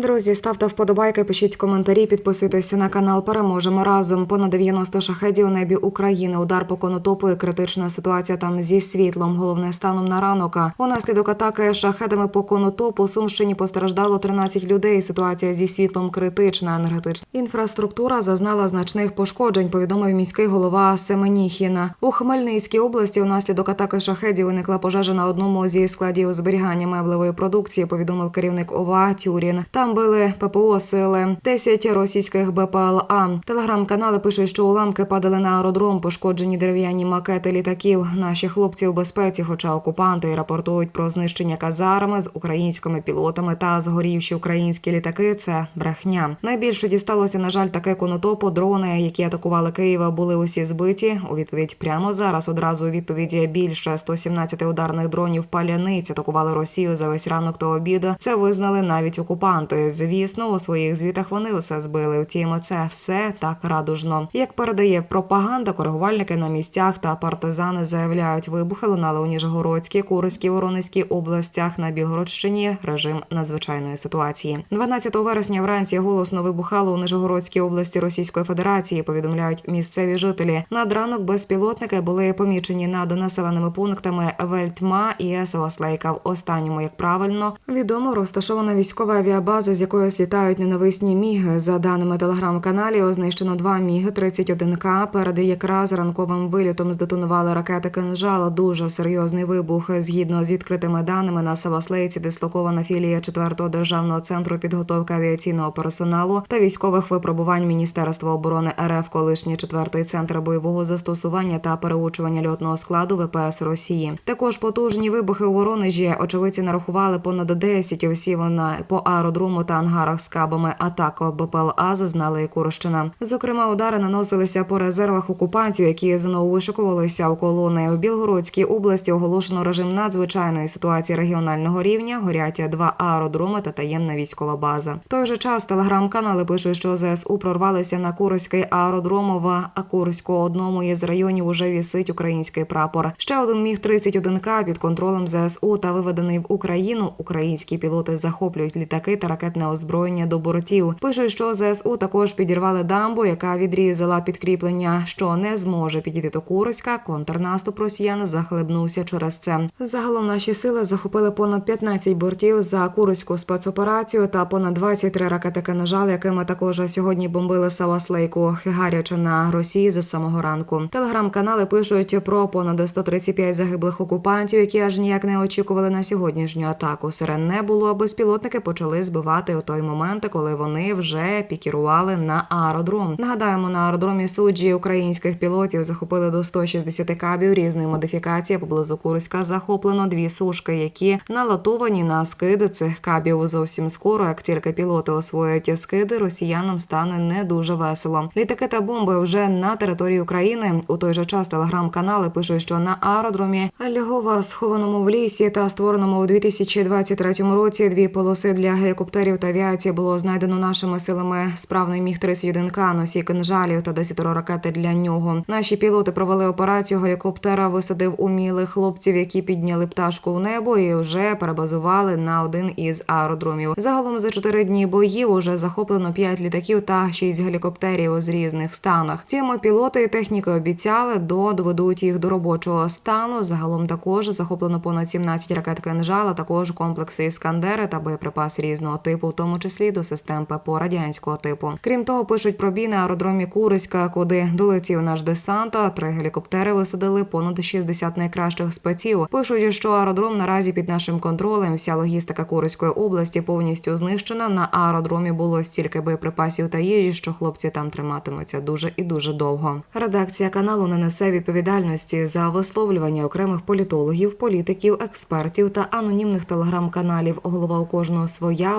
Друзі, ставте вподобайки, пишіть коментарі, підписуйтесь на канал. Переможемо разом. Понад 90 шахедів у небі України. Удар по конотопу і критична ситуація там зі світлом. Головне станом на ранок. Унаслідок атаки шахедами по конотопу Сумщині постраждало 13 людей. Ситуація зі світлом критична. Енергетична інфраструктура зазнала значних пошкоджень. Повідомив міський голова Семеніхіна. У Хмельницькій області унаслідок атаки шахедів виникла пожежа на одному зі складів зберігання меблевої продукції. Повідомив керівник ОВА Тюрін. Там били ППО сили 10 російських БПЛА. Телеграм-канали пишуть, що уламки падали на аеродром, пошкоджені дерев'яні макети літаків. Наші хлопці у безпеці, хоча окупанти рапортують про знищення казарми з українськими пілотами та згорівші українські літаки. Це брехня. Найбільше дісталося, на жаль, таке конотопу. Дрони, які атакували Києва, були усі збиті. У відповідь прямо зараз одразу у відповіді більше 117 ударних дронів паляниць атакували Росію за весь ранок та обіду. Це визнали навіть окупанти. Звісно, у своїх звітах вони усе збили. Втім, це все так радужно. Як передає пропаганда, коригувальники на місцях та партизани заявляють, вибухи лунали у Ніжегородській, Курській, Воронезькій областях на Білгородщині. Режим надзвичайної ситуації. 12 вересня вранці голосно вибухало у Нижегородській області Російської Федерації. Повідомляють місцеві жителі. Над ранок безпілотники були помічені над населеними пунктами Вельтма і Севаслейка. В останньому, як правильно відомо, розташована військова авіабаза, з якої слітають ненависні міги. За даними телеграм-каналів, знищено два міги 31 к Перед якраз ранковим вилітом здетонували ракети кинжала. Дуже серйозний вибух. Згідно з відкритими даними на Саваслейці, дислокована філія 4-го державного центру підготовки авіаційного персоналу та військових випробувань Міністерства оборони РФ, колишній четвертий центр бойового застосування та переучування льотного складу ВПС Росії. Також потужні вибухи у Воронежі. Очевидці нарахували понад 10 осів на по аеродрому та ангарах з кабами. Атаку БПЛА зазнали і Курщина. Зокрема, удари наносилися по резервах окупантів, які знову вишикувалися у колони. У Білгородській області оголошено режим надзвичайної ситуації регіонального рівня. Горять два аеродроми та таємна військова база. В той же час телеграм-канали пишуть, що ЗСУ прорвалися на Курський аеродром в Акурську. Одному із районів уже вісить український прапор. Ще один міг 31 к під контролем ЗСУ та виведений в Україну. Українські пілоти захоплюють літаки та ракетне озброєння до бортів. Пишуть, що ЗСУ також підірвали дамбу, яка відрізала підкріплення, що не зможе підійти до Курська. Контрнаступ росіян захлебнувся через це. Загалом наші сили захопили понад 15 бортів за курську спецоперацію та понад 23 ракети кинжал, якими також сьогодні бомбили Саваслейку, гаряче на Росії за самого ранку. Телеграм-канали пишуть про понад 135 загиблих окупантів, які аж ніяк не очікували на сьогоднішню атаку. Сирен не було, безпілотники почали збивати у той момент, коли вони вже пікірували на аеродром. Нагадаємо, на аеродромі суджі українських пілотів захопили до 160 кабів різної модифікації. Поблизу Курська захоплено дві сушки, які налатовані на скиди цих кабів. Зовсім скоро, як тільки пілоти освоять скиди, росіянам стане не дуже весело. Літаки та бомби вже на території України. У той же час телеграм-канали пишуть, що на аеродромі Льгова, схованому в лісі та створеному у 2023 році, дві полоси для гелікоптерів та авіації було знайдено нашими силами справний міг 31 к носій кинжалів та 10 ракети для нього. Наші пілоти провели операцію. Гелікоптера висадив умілих хлопців, які підняли пташку в небо і вже перебазували на один із аеродромів. Загалом за чотири дні боїв уже захоплено 5 літаків та 6 гелікоптерів з різних станах. Втім, пілоти і техніки обіцяли до доведуть їх до робочого стану. Загалом також захоплено понад 17 ракет кинжала, також комплекси іскандери та боєприпаси різного типу, в тому числі до систем ППО радянського типу. Крім того, пишуть про бій на аеродромі Куриська, куди долетів наш десант. а Три гелікоптери висадили понад 60 найкращих спеців. Пишуть, що аеродром наразі під нашим контролем. Вся логістика Куриської області повністю знищена. На аеродромі було стільки боєприпасів та їжі, що хлопці там триматимуться дуже і дуже довго. Редакція каналу не несе відповідальності за висловлювання окремих політологів, політиків, експертів та анонімних телеграм-каналів. Голова у кожного своя